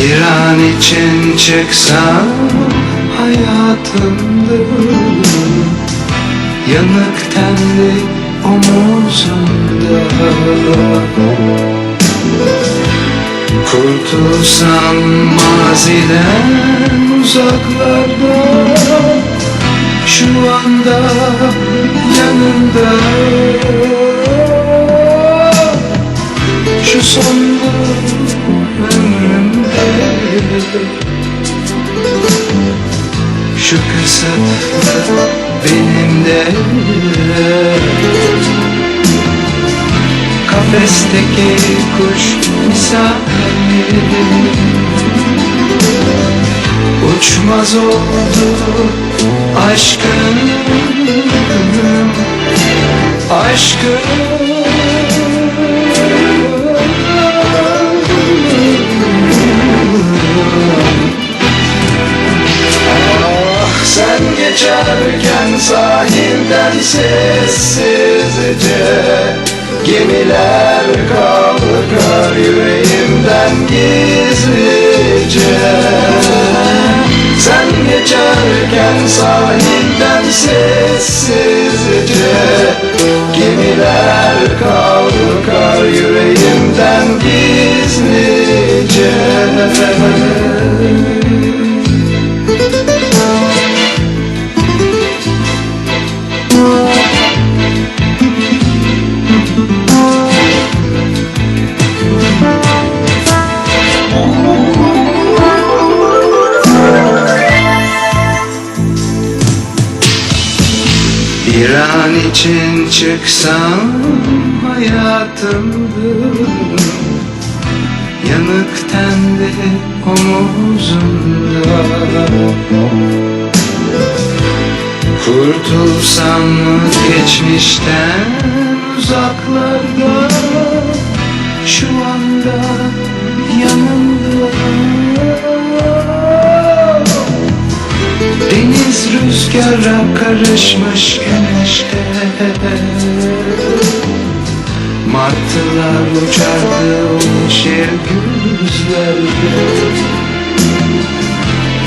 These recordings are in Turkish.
Bir an için çıksam hayatımda. Yanık tenli omuzumda. Kurtulsam maziden uzaklarda. Şu anda yanında Şu kısıtlı benimle Kafesteki kuş misali Uçmaz oldu aşkın. Aşkın sen geçerken sahilden sessizce Gemiler kalkar yüreğimden gizlice. Sen geçerken sahilden sessizce Bir an için çıksam hayatımda Yanık tendi omuzumda. Kurtulsam mı geçmişten uzaklarda? Şu anda rüzgara karışmış güneşte. Martılar uçardı o şer gözlerde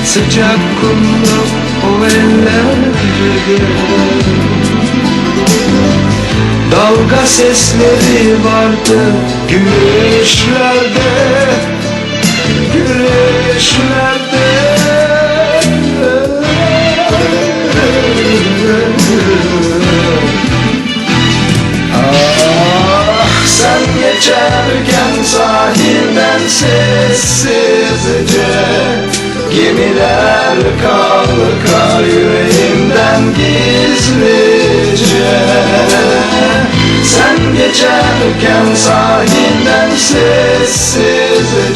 Sıcak kumlu o ellerde. Dalga sesleri vardı güneşlerde geçerken sahilden sessizce Gemiler kalkar yüreğimden gizlice. Sen geçerken sahilden sessizce